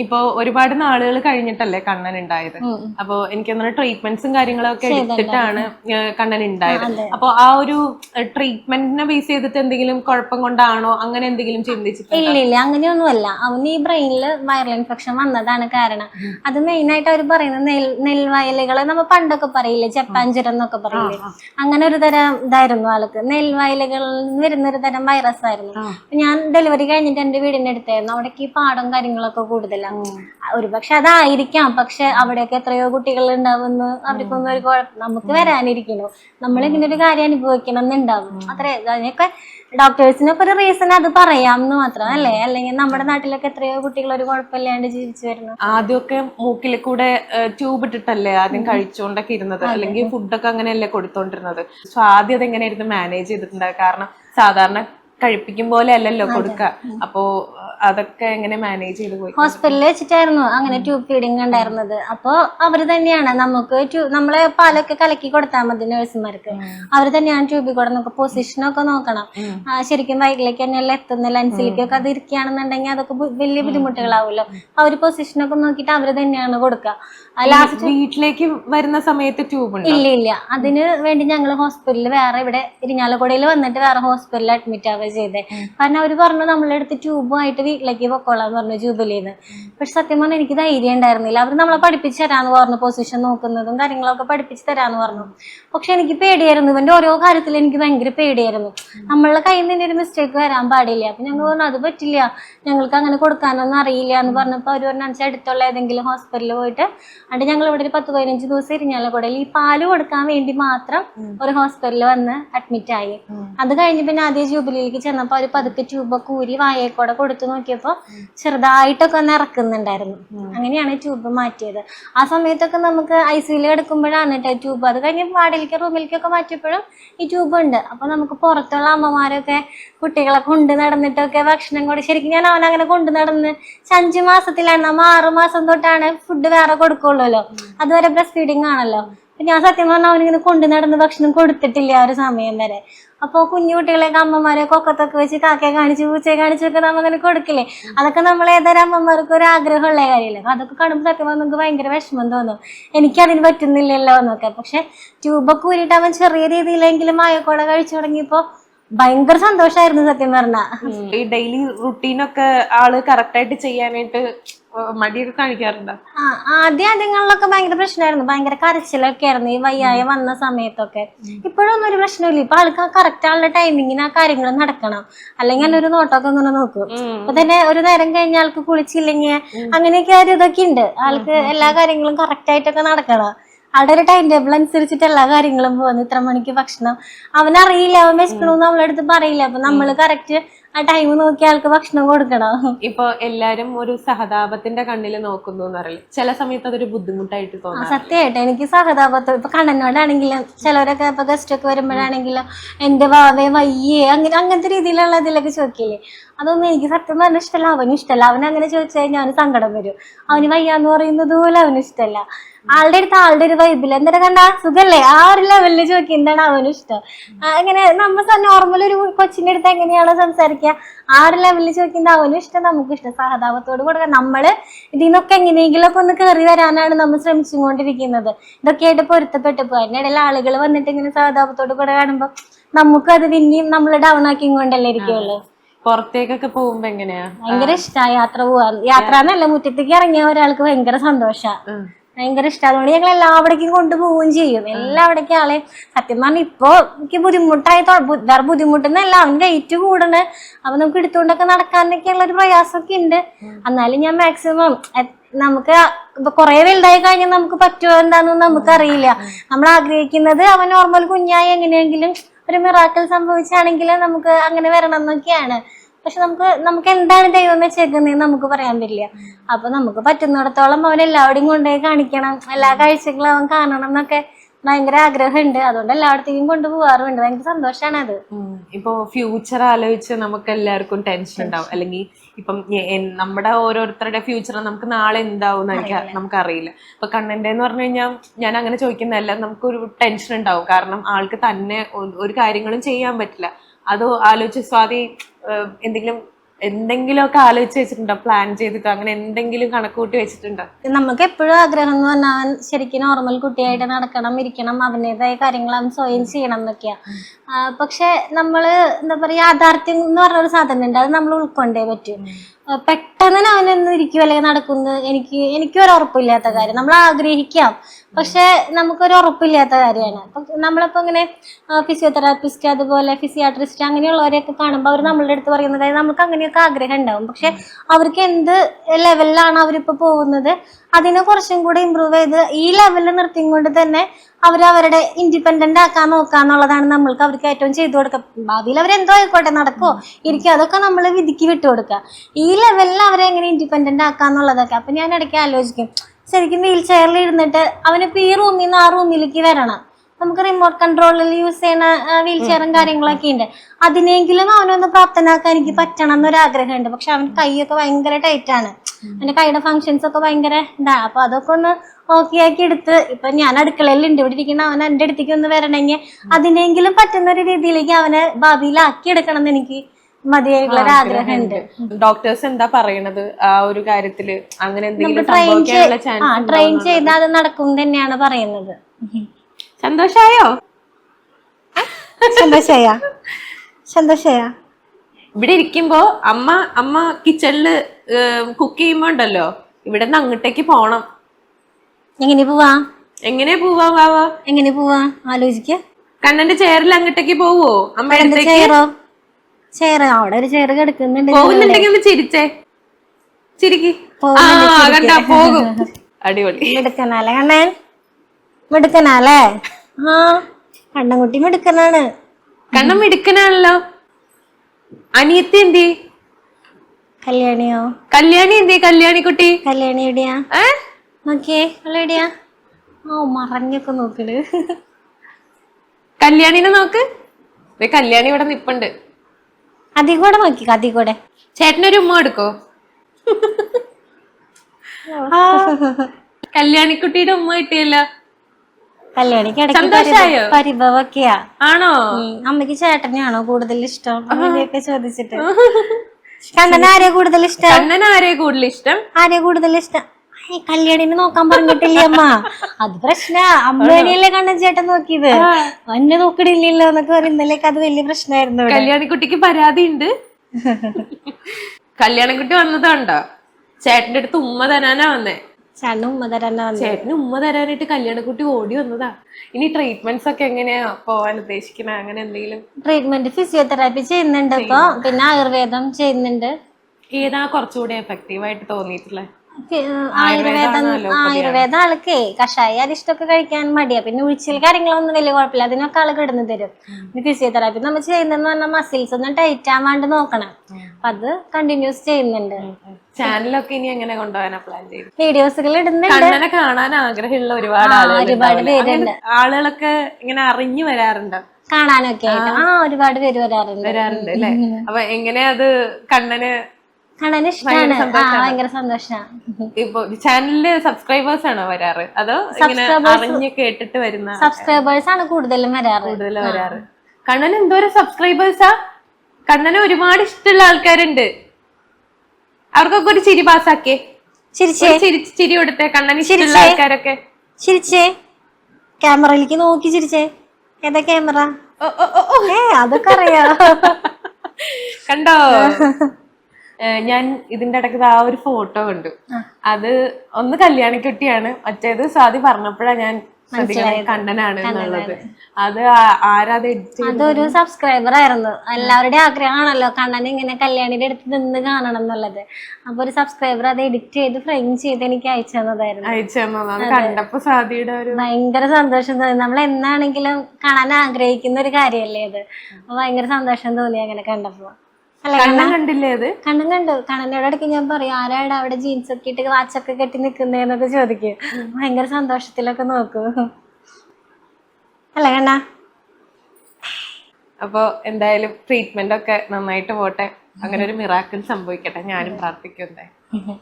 ഇപ്പൊ ഒരുപാട് നാളുകൾ കഴിഞ്ഞിട്ടല്ലേ കണ്ണൻ ഉണ്ടായത്. അപ്പോ എനിക്ക് തോന്നുന്നു ട്രീറ്റ്മെന്റ്സും കാര്യങ്ങളൊക്കെ എടുത്തിട്ടാണ് കണ്ണൻ ഉണ്ടായത്. അപ്പൊ ആ ഒരു ട്രീറ്റ്മെന്റിനെ ബേസ് ചെയ്തിട്ട് എന്തെങ്കിലും കുഴപ്പം കൊണ്ടാണോ അങ്ങനെ എന്തെങ്കിലും ചിന്തിച്ചിട്ടില്ല ഇല്ല ഇല്ല അങ്ങനെയൊന്നുമല്ല. അവന് ഈ ബ്രെയിനിൽ വൈറൽ ഇൻഫെക്ഷൻ വന്നതാണ് കാരണം. അത് മെയിൻ ആയിട്ട് അവർ പറയുന്നത് നെൽ നെൽവയലുകൾ നമ്മൾ പണ്ടൊക്കെ പറയില്ലേ ജപ്പാൻ ജ്വരം എന്നൊക്കെ പറയില്ലേ? അങ്ങനെ ഒരു തരം ഇതായിരുന്നു ആൾക്ക്. നെൽവയലുകളിൽ നിന്ന് വരുന്ന ഒരു തരം വൈറസ് ആയിരുന്നു. ഞാൻ ഡെലിവറി കഴിഞ്ഞിട്ട് എന്റെ വീടിന്റെ അടുത്തായിരുന്നു. അവിടേക്ക് ഈ പാടം കാര്യങ്ങളൊക്കെ കൂടുതലാണ് ഒരു പക്ഷെ അതായിരിക്കാം. പക്ഷെ അവിടെയൊക്കെ എത്രയോ കുട്ടികൾ ഉണ്ടാവുന്നു. അവർക്കൊന്നും ഒരു കുഴപ്പം നമുക്ക് വരാനിരിക്കുന്നു. നമ്മൾ ഇങ്ങനെ ഒരു കാര്യം അനുഭവിക്കണം എന്നുണ്ടാവും. അത്രേ അതിനൊക്കെ ഡോക്ടേഴ്സിനൊക്കെ ഒരു റീസൺ അത് പറയാം എന്ന് മാത്രം അല്ലേ? അല്ലെങ്കിൽ നമ്മുടെ നാട്ടിലൊക്കെ എത്രയോ കുട്ടികൾ ഒരു കുഴപ്പമില്ലാണ്ട് ജീവിച്ചു വരുന്നു. ആദ്യമൊക്കെ മൂക്കിൽ കൂടെ ട്യൂബ് ഇട്ടിട്ടല്ലേ ആദ്യം കഴിച്ചുകൊണ്ടൊക്കെ ഇരുന്നത്? അല്ലെങ്കിൽ ഫുഡൊക്കെ അങ്ങനെയല്ലേ കൊടുത്തോണ്ടിരുന്നത്? സോ ആദ്യം അതെങ്ങനെയായിരുന്നു മാനേജ് ചെയ്തിട്ടുണ്ടായത് കാരണം സാധാരണ കഴിപ്പിക്കും പോലെ അല്ലല്ലോ കൊടുക്ക അപ്പോ അതൊക്കെ എങ്ങനെ മാനേജ് ചെയ്ത് പോയി? ഹോസ്പിറ്റലിൽ വെച്ചിട്ടായിരുന്നു. അങ്ങനെ ട്യൂബ് ഫീഡിങ് ഉണ്ടായിരുന്നത്. അപ്പോൾ അവർ തന്നെയാണ് നമുക്ക് നമ്മളെ പാലൊക്കെ കലക്കി കൊടുത്താൽ മതി നഴ്സുമാർക്ക് അവർ തന്നെയാണ് ട്യൂബിൽ കൂടെ നമുക്ക് പൊസിഷനൊക്കെ നോക്കണം. ശരിക്കും വയറ്റിലേക്ക് തന്നെയല്ല എത്തുന്ന? ലെൻസിലേക്കൊക്കെ അത് ഇരിക്കുകയാണെന്നുണ്ടെങ്കിൽ അതൊക്കെ വലിയ ബുദ്ധിമുട്ടുകളാവുമല്ലോ ആ ഒരു പൊസിഷനൊക്കെ നോക്കിയിട്ട് അവർ തന്നെയാണ് കൊടുക്കുക. ലാസ്റ്റ് വീട്ടിലേക്ക് വരുന്ന സമയത്ത് ട്യൂബ് ഇല്ല ഇല്ല. അതിന് വേണ്ടി ഞങ്ങൾ ഹോസ്പിറ്റലിൽ വേറെ ഇവിടെ ഇരിഞ്ഞാലക്കുടയിൽ വന്നിട്ട് വേറെ ഹോസ്പിറ്റലിൽ അഡ്മിറ്റ് ആവുക ചെയ്തേ. കാരണം അവർ പറഞ്ഞു നമ്മളെടുത്ത് ട്യൂബുമായിട്ട് വീട്ടിലേക്ക് പൊക്കോളാന്ന് പറഞ്ഞു ജൂബിലിന്ന് പക്ഷെ സത്യം പറഞ്ഞാൽ എനിക്ക് ധൈര്യം ഉണ്ടായിരുന്നില്ല. അവർ നമ്മളെ പഠിപ്പിച്ച് തരാന്ന് പറഞ്ഞു പൊസിഷൻ നോക്കുന്നതും കാര്യങ്ങളൊക്കെ പഠിപ്പിച്ച് തരാന്ന് പറഞ്ഞു. പക്ഷെ എനിക്ക് പേടിയായിരുന്നു. ഇവന്റെ ഓരോ കാര്യത്തിൽ എനിക്ക് ഭയങ്കര പേടിയായിരുന്നു. നമ്മളുടെ കയ്യിൽ നിന്ന് ഒരു മിസ്റ്റേക്ക് വരാൻ പാടില്ല. അപ്പൊ ഞങ്ങൾ പറഞ്ഞു അത് പറ്റില്ല. ഞങ്ങൾക്ക് അങ്ങനെ കൊടുക്കാനൊന്നും അറിയില്ല എന്ന് പറഞ്ഞപ്പോൾ അവർ പറഞ്ഞു "അച്ഛാ, അടുത്തുള്ള ഏതെങ്കിലും ഹോസ്പിറ്റലിൽ പോയിട്ട് അണ്ട് ഞങ്ങൾ ഇവിടെ ഒരു പത്ത് പതിനഞ്ച് ദിവസം ഇരിഞ്ഞാലക്കുടയിൽ ഈ പാൽ കൊടുക്കാൻ വേണ്ടി മാത്രം ഒരു ഹോസ്പിറ്റലിൽ വന്ന് അഡ്മിറ്റ് ആയി. അത് കഴിഞ്ഞ് പിന്നെ ആദ്യം ജൂബിലിയിലേക്ക് ചെന്നപ്പോൾ അവർ പതുക്കെ ട്യൂബൊക്കെ ഊരി വായക്കൂടെ കൊടുത്തു നോക്കിയപ്പോൾ ചെറുതായിട്ടൊക്കെ ഒന്ന് ഇറക്കുന്നുണ്ടായിരുന്നു. അങ്ങനെയാണ് ട്യൂബ് മാറ്റിയത്. ആ സമയത്തൊക്കെ നമുക്ക് ഐ സിയിൽ എടുക്കുമ്പോഴാണ് കേട്ടോ ട്യൂബ് അത് കഴിഞ്ഞ് വാർഡിലേക്ക് റൂമിലേക്കൊക്കെ മാറ്റിയപ്പോഴും ഈ ട്യൂബ് ഉണ്ട്. അപ്പൊ നമുക്ക് പുറത്തുള്ള അമ്മമാരൊക്കെ കുട്ടികളെ കൊണ്ട് നടന്നിട്ടൊക്കെ ഭക്ഷണം കൂടി ശരിക്കും ഞാൻ അവൻ അങ്ങനെ കൊണ്ട് നടന്ന് അഞ്ചു മാസത്തിലാണ് നമ്മ ആറു മാസം തൊട്ടാണ് ഫുഡ് വേറെ കൊടുക്കുള്ളൂല്ലോ. അതുവരെ ബ്രസ്റ്റ് ഫീഡിങ് ആണല്ലോ. ഞാൻ സത്യം പറഞ്ഞാൽ അവനിങ്ങനെ കൊണ്ടു നടന്ന് ഭക്ഷണം കൊടുത്തിട്ടില്ല ആ ഒരു സമയം വരെ. അപ്പോൾ കുഞ്ഞു കുട്ടികളെ അമ്മമാരെ കൊക്കത്തൊക്കെ വെച്ച് കാക്കയെ കാണിച്ച് പൂച്ചയെ കാണിച്ചൊക്കെ നമ്മൾ അങ്ങനെ കൊടുക്കില്ലേ? അതൊക്കെ നമ്മൾ ഏതൊരു അമ്മമാർക്ക് ഒരു ആഗ്രഹമുള്ള കാര്യമല്ലേ? അപ്പൊ അതൊക്കെ കാണുമ്പോൾ സത്യം പറഞ്ഞാൽ നമുക്ക് ഭയങ്കര വിഷമം തോന്നും. എനിക്കതിന് പറ്റുന്നില്ലല്ലോ എന്നൊക്കെ. പക്ഷെ ട്യൂബൊക്കെ ഊരിയിട്ട് അവൻ ചെറിയ രീതിയിലെങ്കിലും മായക്കോടെ കഴിച്ചു തുടങ്ങിയപ്പോൾ ഭയങ്കര സന്തോഷമായിരുന്നു സത്യം പറഞ്ഞാൽ ഈ ഡെയിലി റുട്ടീനൊക്കെ ആൾ കറക്റ്റ് ആയിട്ട് ചെയ്യാനായിട്ട് മടിയൊക്കെ കാണിക്കാറുണ്ടോ? ആദ്യ ആദ്യങ്ങളിലൊക്കെ ഭയങ്കര പ്രശ്നമായിരുന്നു. ഭയങ്കര കരച്ചിലൊക്കെ ആയിരുന്നു ഈ വയ്യായ വന്ന സമയത്തൊക്കെ. ഇപ്പോഴൊന്നും ഒരു പ്രശ്നമില്ല ഇപ്പൊ ആൾക്ക് കറക്റ്റ് ആളുടെ ടൈമിങ്ങിന് ആ കാര്യങ്ങൾ നടക്കണം. അല്ലെങ്കിൽ ഒരു നോട്ടമൊക്കെ ഇങ്ങനെ നോക്കും. അപ്പൊ തന്നെ ഒരു നേരം കഴിഞ്ഞ ആൾക്ക് കുളിച്ചില്ലെങ്കിൽ അങ്ങനെയൊക്കെ ഒരു ഇതൊക്കെ ഉണ്ട്. ആൾക്ക് എല്ലാ കാര്യങ്ങളും കറക്റ്റ് ആയിട്ടൊക്കെ നടക്കണം. ആളുടെ ഒരു ടൈം ടേബിൾ അനുസരിച്ചിട്ട് എല്ലാ കാര്യങ്ങളും പോകുന്നു. ഇത്ര മണിക്ക് ഭക്ഷണം. അവനറിയില്ല. അവൻ വിശക്കണമെന്ന് നമ്മളെടുത്ത് പറയില്ല. അപ്പൊ നമ്മൾ കറക്റ്റ് ആ ടൈം നോക്കി ആൾക്ക് ഭക്ഷണം കൊടുക്കണം? ഇപ്പൊ എല്ലാരും ഒരു സഹതാപത്തിന്റെ കണ്ണിൽ നോക്കുന്നു എന്നറിയില്ല ചില സമയത്ത് അതൊരു ബുദ്ധിമുട്ടായിട്ട് തോന്നുന്നു തോന്നാം സത്യമായിട്ട് എനിക്ക് സഹതാപത്തോട് ഇപ്പൊ കണ്ണനോടാണെങ്കിലും ചിലവരൊക്കെ ഇപ്പൊ ഗസ്റ്റ് ഒക്കെ വരുമ്പോഴാണെങ്കിലും എന്റെ വാവേ വയ്യേ അങ്ങനെ അങ്ങനത്തെ രീതിയിലുള്ള ഇതിലൊക്കെ ചോദിക്കില്ലേ? അതൊന്നും എനിക്ക് സത്യം നല്ല ഇഷ്ടമല്ല അവനും ഇഷ്ടമല്ല അവൻ അങ്ങനെ ചോദിച്ചു കഴിഞ്ഞാൽ അവന് സങ്കടം വരും. അവന് വയ്യാന്ന് പറയുന്നത് പോലെ അവന് ഇഷ്ടമല്ല ആളുടെ അടുത്ത് ആളുടെ ഒരു വൈബിൽ എന്താ കണ്ട? സുഖല്ലേ? ആ ഒരു ലെവലിൽ ചോദിക്കും എന്താണ് അവനും ഇഷ്ടം? അങ്ങനെ നമ്മൾ നോർമൽ ഒരു കൊച്ചിന്റെ അടുത്ത് എങ്ങനെയാണോ സംസാരിക്കുക ആ ഒരു ലെവലിൽ ചോദിക്കുന്നത് അവനും ഇഷ്ടം നമുക്ക് ഇഷ്ടം. സഹതാപത്തോട് കൂടെ നമ്മൾ ഇതിൽ നിന്നൊക്കെ എങ്ങനെയെങ്കിലും ഒക്കെ ഒന്ന് കയറി വരാനാണ് നമ്മൾ ശ്രമിച്ചുകൊണ്ടിരിക്കുന്നത്. ഇതൊക്കെ ഇതൊക്കെയായിട്ട് പൊരുത്തപ്പെട്ടു പോകും അതിനിടയിൽ ആളുകൾ വന്നിട്ട് ഇങ്ങനെ സഹതാപത്തോട് കൂടെ കാണുമ്പോൾ നമുക്കത് പിന്നെയും നമ്മൾ ഡൗൺ ആക്കിക്കൊണ്ടല്ലേ ഇരിക്കുള്ളൂ. പുറത്തേക്കൊക്കെ പോകുമ്പോ എങ്ങനെയാ? ഭയങ്കര ഇഷ്ടാ യാത്ര പോവാൻ. യാത്ര എന്നല്ല മുറ്റത്തേക്ക് ഇറങ്ങിയ ഒരാൾക്ക് ഭയങ്കര സന്തോഷാ. ഭയങ്കര ഇഷ്ടം. അതുകൊണ്ട് ഞങ്ങൾ എല്ലാവിടേക്കും കൊണ്ടുപോവുകയും ചെയ്യും. എല്ലാവിടേക്കും ആളെ. സത്യം പറഞ്ഞാൽ ഇപ്പോ എനിക്ക് ബുദ്ധിമുട്ടായി വേറെ ബുദ്ധിമുട്ടെന്നല്ല അവന് റേറ്റ് കൂടണ്. അപ്പൊ നമുക്ക് എടുത്തുകൊണ്ടൊക്കെ നടക്കാനൊക്കെ ഉള്ള ഒരു പ്രയാസമൊക്കെ ഉണ്ട്. എന്നാലും ഞാൻ മാക്സിമം നമുക്ക് ഇപ്പൊ കുറെ വലുതായി കഴിഞ്ഞാൽ നമുക്ക് പറ്റുമോ എന്താണെന്ന് നമുക്കറിയില്ല. നമ്മൾ ആഗ്രഹിക്കുന്നത് അവൻ നോർമൽ കുഞ്ഞായി എങ്ങനെയെങ്കിലും ഒരു മിറാക്കൽ സംഭവിച്ചാണെങ്കിൽ നമുക്ക് അങ്ങനെ വരണം എന്നൊക്കെയാണ്. പക്ഷെ നമുക്ക് നമുക്ക് എന്താണ് ദൈവം വെച്ചേക്കുന്നത് നമുക്ക് പറയാൻ പറ്റില്ല. അപ്പൊ നമുക്ക് പറ്റുന്നിടത്തോളം അവൻ എല്ലാവരുടെയും കൊണ്ടുപോയി കാണിക്കണം. എല്ലാ കാഴ്ചകളും അവൻ കാണണം എന്നൊക്കെ ഭയങ്കര ആഗ്രഹമുണ്ട്. അതുകൊണ്ട് എല്ലായിടത്തേക്കും കൊണ്ടുപോകാറുണ്ട് ഭയങ്കര സന്തോഷമാണ് അത് ഇപ്പോ ഫ്യൂച്ചർ ആലോചിച്ച് നമുക്ക് എല്ലാവർക്കും ടെൻഷൻ ഉണ്ടാവും അല്ലെങ്കിൽ ഇപ്പം നമ്മുടെ ഓരോരുത്തരുടെ ഫ്യൂച്ചർ നമുക്ക് നാളെ എന്താവും നമുക്ക് നമുക്കറിയില്ല. ഇപ്പൊ കണ്ണന്റെ എന്ന് പറഞ്ഞു കഴിഞ്ഞാൽ ഞാൻ അങ്ങനെ ചോദിക്കുന്നതല്ല നമുക്കൊരു ടെൻഷൻ ഉണ്ടാവും. കാരണം ആൾക്ക് തന്നെ ഒരു കാര്യങ്ങളും ചെയ്യാൻ പറ്റില്ല. അത് ആലോചിച്ച് സ്വാതി എന്തെങ്കിലും എന്തെങ്കിലുമൊക്കെ ആലോചിച്ച് വെച്ചിട്ടുണ്ടോ? പ്ലാൻ ചെയ്തിട്ടോ? അങ്ങനെ എന്തെങ്കിലും കണക്ക് കൂട്ടി വെച്ചിട്ടുണ്ടോ? നമുക്ക് എപ്പോഴും ആഗ്രഹം എന്ന് പറഞ്ഞാൽ ശരിക്കും നോർമൽ കുട്ടിയായിട്ട് നടക്കണം ഇരിക്കണം അവനേതായ കാര്യങ്ങൾ അവൻ സ്വയം ചെയ്യണം എന്നൊക്കെയാ. പക്ഷെ നമ്മൾ എന്താ പറയാ യാഥാർത്ഥ്യം എന്ന് പറഞ്ഞൊരു സാധനം ഉണ്ട് അത് നമ്മൾ ഉൾക്കൊണ്ടേ പറ്റൂ. പെട്ടെന്ന് അവനൊന്നും ഇരിക്കും അല്ലെങ്കിൽ നടക്കുന്ന. എനിക്ക് എനിക്കൊരു ഉറപ്പില്ലാത്ത കാര്യം. നമ്മൾ ആഗ്രഹിക്കാം. പക്ഷെ നമുക്കൊരു ഉറപ്പില്ലാത്ത കാര്യമാണ്. അപ്പൊ നമ്മളിപ്പോ ഇങ്ങനെ ഫിസിയോതെറാപ്പിസ്റ്റ് അതുപോലെ ഫിസിയാട്രിസ്റ്റ് അങ്ങനെയുള്ളവരെയൊക്കെ കാണുമ്പോൾ അവർ നമ്മളുടെ അടുത്ത് പറയുന്ന കാര്യം നമുക്ക് അങ്ങനെയൊക്കെ ആഗ്രഹം ഉണ്ടാവും. പക്ഷെ അവർക്ക് എന്ത് ലെവലിലാണ് അവരിപ്പോ പോകുന്നത്? അതിനെ കുറച്ചും കൂടി ഇമ്പ്രൂവ് ചെയ്ത് ഈ ലെവലിൽ നിർത്തിയും കൊണ്ട് തന്നെ അവർ അവരുടെ ഇൻഡിപെൻഡന്റ് ആക്കാൻ നോക്കുക എന്നുള്ളതാണ് നമ്മൾക്ക് അവർക്ക് ഏറ്റവും ചെയ്തു കൊടുക്കുക ഭാവിയിൽ അവരെന്തോ ആയിക്കോട്ടെ നടക്കോ ഇരിക്കും അതൊക്കെ നമ്മൾ വിധിക്ക് വിട്ടു വിട്ടുകൊടുക്കുക ഈ ലെവലിൽ അവരെ എങ്ങനെ ഇൻഡിപെൻഡന്റ് ആക്കാന്നുള്ളതൊക്കെ അപ്പൊ ഞാൻ ഇടയ്ക്ക് ആലോചിക്കും. ശരിക്കും വീൽ ചെയറിൽ ഇരുന്നിട്ട് അവനിപ്പോ ഈ റൂമിൽ നിന്ന് ആ റൂമിലേക്ക് വരണം. നമുക്ക് റിമോട്ട് കൺട്രോളിൽ യൂസ് ചെയ്യുന്ന വീൽ ചെയറും കാര്യങ്ങളൊക്കെ ഉണ്ട് അതിനെങ്കിലും അവനൊന്ന് പ്രാപ്തനാക്കാൻ എനിക്ക് പറ്റണം എന്നൊരു ആഗ്രഹമുണ്ട്. പക്ഷെ അവൻ കൈയൊക്കെ ഭയങ്കര ടൈറ്റാണ് ആണ്. അവന്റെ കൈയുടെ ഫങ്ഷൻസ് ഒക്കെ ഭയങ്കര ഇതാ. അപ്പൊ അതൊക്കെ ഒന്ന് ഓക്കെ ആക്കി എടുത്ത്. ഇപ്പൊ ഞാൻ അടുക്കളയിലുണ്ട്. ഇവിടെ ഇരിക്കുന്ന അവൻ എന്റെ അടുത്തേക്ക് ഒന്ന് വരണമെങ്കിൽ അതിനെങ്കിലും പറ്റുന്ന ഒരു രീതിയിലേക്ക് അവനെ ഭാവിയിലാക്കി എടുക്കണം എന്ന് എനിക്ക് മതിയായിട്ടുള്ള ഒരു ആഗ്രഹമുണ്ട് ഡോക്ടേഴ്സ് എന്താ പറയണത്? ആ ഒരു കാര്യത്തിൽ അങ്ങനെ എന്തെങ്കിലും ട്രെയിൻ സംഭവിക്കാനുള്ള ആ ട്രെയിൻ ചെയ്താൽ അത് നടക്കും തന്നെയാണ് പറയുന്നത്. സന്തോഷായോ? സന്തോഷയ? സന്തോഷയ? ഇവിടെ ഇരിക്കുമ്പോ അമ്മ അമ്മ കിച്ചണിൽ കുക്ക് ചെയ്യുമ്പോ ഉണ്ടല്ലോ. ഇവിടെ നിന്ന് അങ്ങോട്ടേക്ക് പോണം. എങ്ങനെ പോവാ? എങ്ങനെ പോവാ? വാവാ എങ്ങനെ പോവാ? ആലോചിക്ക. കണ്ണന്റെ ചെയറിൽ അങ്ങോട്ടേക്ക് പോവോ? അമ്മ അടുത്തേക്ക്? ചെയറോ? ചെയർ അവിടെ ഒരു ചെയർ കിടക്കുന്നുണ്ട്. പോകുന്നുണ്ടെങ്കിൽ ഒന്ന് ചിരിച്ചേ. ചിരിക്ക്. ആ കണ്ടാ പോകും. അടിപൊളി. മിടുക്കനാലേ കണ്ണൻ? മിടുക്കനാലേ ആ കണ്ണൻകുട്ടി മിടുക്കനാണ്. കണ്ണൻ മിടുക്കനാണല്ലോ. അനിയത്തി എന്തി? കല്യാണിയോ? കല്യാണി എന്തി? കല്യാണി കുട്ടി കല്യാണി എവിടെയാ? ഏ? നോക്കിയേ എവിടെയാ ഓ മറഞ്ഞൊക്കെ നോക്കണ്. കല്യാണിനെ നോക്ക്. കല്യാണി ഇവിടെ നിപ്പുണ്ട്. അതി കൂടെ നോക്കി അതി കൂടെ. ചേട്ടനൊരു ഉമ്മ എടുക്കോ? കല്യാണിക്കുട്ടിയുടെ ഉമ്മ കിട്ടിയല്ലോ. കല്യാണിക്ക് ഇടയ്ക്ക് പരിഭവൊക്കെയാ. ആണോ? അമ്മയ്ക്ക് ചേട്ടനെയാണോ കൂടുതൽ ഇഷ്ടം? അങ്ങനെയൊക്കെ ചോദിച്ചിട്ട്. കണ്ണൻ ആരെയാ കൂടുതൽ ഇഷ്ടം? കണ്ണൻ ആരെയാ കൂടുതൽ ഇഷ്ടം? ആരെയാ കൂടുതൽ ഇഷ്ടം? കല്യാണിനെ നോക്കാൻ പറഞ്ഞിട്ടില്ല അമ്മ അത് പ്രശ്ന. അമ്മേനെയല്ലേ കണ്ണൻ ചേട്ടൻ നോക്കിയത്? എന്നെ നോക്കണില്ലല്ലോ എന്നൊക്കെ പറയും. ഇന്നലേക്ക് അത് വലിയ പ്രശ്നമായിരുന്നു കല്യാണിക്കുട്ടിക്ക് പരാതി ഉണ്ട് കല്യാണിക്കുട്ടി വന്നതാണ്ടോ? ചേട്ടന്റെ അടുത്ത് ഉമ്മ തരാനാ വന്നേ. ചേട്ടന് ഉമ്മ തരാനാ വന്നേ. ചേട്ടന് ഉമ്മ തരാനായിട്ട് കല്യാണക്കുട്ടി ഓടി വന്നതാ. ഇനി ട്രീറ്റ്മെന്റ്സ് ഒക്കെ എങ്ങനെയാ പോവാൻ ഉദ്ദേശിക്കണ? അങ്ങനെ എന്തെങ്കിലും? ട്രീറ്റ്മെന്റ് ഫിസിയോതെറാപ്പി ചെയ്യുന്നുണ്ട് ഇപ്പൊ. പിന്നെ ആയുർവേദം ചെയ്യുന്നുണ്ട്. ഏതാ കുറച്ചുകൂടി എഫക്റ്റീവ് ആയിട്ട് തോന്നിയിട്ടുള്ളത് ആയുർവേദം ആയുർവേദം ആൾക്കേ കഷായ അരിഷ്ടമൊക്കെ കഴിക്കാൻ മടിയാ. പിന്നെ ഉഴിച്ചിൽ കാര്യങ്ങളൊന്നും വലിയ കുഴപ്പമില്ല. അതിനൊക്കെ ആൾ കിടന്നു തരും. ഫിസിയോതെറാപ്പി നമ്മൾ ചെയ്യുന്നതെന്ന് പറഞ്ഞാൽ മസിൽസ് ഒന്നും ടൈറ്റ് ആവാണ്ട് നോക്കണം. അപ്പൊ അത് കണ്ടിന്യൂസ് ചെയ്യുന്നുണ്ട്. ചാനലൊക്കെ ഇനി എങ്ങനെ കൊണ്ടുപോകാനാ പ്ലാൻ ചെയ്ത്? വീഡിയോസുകൾ ഇടുന്നുണ്ട്. കാണാൻ ആഗ്രഹമുള്ള ഒരുപാട് ഒരുപാട്? പേരുണ്ട്. ആളുകളൊക്കെ ഇങ്ങനെ അറിഞ്ഞു വരാറുണ്ട്? കാണാനൊക്കെ ആയിട്ട്. ആ. ഒരുപാട് പേര് വരാറുണ്ട്. വരാറുണ്ട് അല്ലെ? അപ്പൊ എങ്ങനെ അത് കണ്ണന് കാണാൻ ഇഷ്ടമാണ് ഭയങ്കര സന്തോഷമാണ് ഇപ്പൊ ചാനലിൽ സബ്സ്ക്രൈബേഴ്സ് ആണോ വരാറ്? അതോ അറിഞ്ഞ് കേട്ടിട്ട് വരുന്ന സബ്സ്ക്രൈബേഴ്സ് ആണ് കൂടുതലും വരാറ്. കൂടുതലും വരാറ്. കണ്ണന് എന്തോരം സബ്സ്ക്രൈബേഴ്സാ കണ്ണന് ഒരുപാട് ഇഷ്ടമുള്ള ആൾക്കാരുണ്ട്. അവർക്കൊക്കെ ഒരു ചിരി പാസ്സാക്കിയേ ചിരി കൊടുത്തേ കണ്ണന് ഇഷ്ടമുള്ള ആൾക്കാരൊക്കെ? ചിരിച്ചേ. ക്യാമറയിലേക്ക് നോക്കി ചിരിച്ചേ. ഏതാ ക്യാമറ? ഓ, ഓ, ഓ, അതൊക്കെ അറിയാം. കണ്ടോ? ഞാൻ ഇതിന്റെ ഇടയ്ക്ക് ആ ഒരു ഫോട്ടോ കണ്ടു. അത് ഒന്ന് കല്യാണിക്കുട്ടിയാണ് മറ്റേത് സ്വാതി പറഞ്ഞപ്പോഴാണ് ഞാൻ കണ്ണനാണ് എന്നുള്ളത്. അത് അതൊരു സബ്സ്ക്രൈബർ ആയിരുന്നു. എല്ലാവരുടെയും ആഗ്രഹമാണല്ലോ കണ്ണൻ ഇങ്ങനെ കല്യാണിയുടെ അടുത്ത് നിന്ന് കാണണം എന്നുള്ളത്. അപ്പൊ ഒരു സബ്സ്ക്രൈബർ അത് എഡിറ്റ് ചെയ്ത് ഫ്രെയിം ചെയ്ത് എനിക്ക് അയച്ചു തന്നതായിരുന്നു. അയച്ചു തന്നതാണ് കണ്ടപ്പോ സ്വാതിയുടെ ഒരു ഭയങ്കര സന്തോഷം തോന്നി. നമ്മൾ എന്നാണെങ്കിലും കാണാൻ ആഗ്രഹിക്കുന്ന ഒരു കാര്യമല്ലേ അത്? ഭയങ്കര സന്തോഷം തോന്നി അങ്ങനെ കണ്ടപ്പോ. അല്ലെ കണ്ണൻ കണ്ടില്ലേ അത്? കണ്ണം കണ്ടു. കണ്ണനോട് ഇടയ്ക്ക് ഞാൻ പറയും ആരാടാ അവിടെ ജീൻസ് ഒക്കെ ഇട്ട് വാച്ചൊക്കെ കെട്ടി നിക്കുന്നേന്നൊക്കെ ചോദിക്കും. ഭയങ്കര സന്തോഷത്തിലൊക്കെ നോക്കൂ. അല്ല കണ്ണ. അപ്പോൾ എന്തായാലും ട്രീറ്റ്മെന്റ് ഒക്കെ നന്നായിട്ട് പോട്ടെ. അങ്ങനെ ഒരു മിറാക്കിൾ സംഭവിക്കട്ടെ. ഞാനും പ്രാർത്ഥിക്കും എന്തായാലും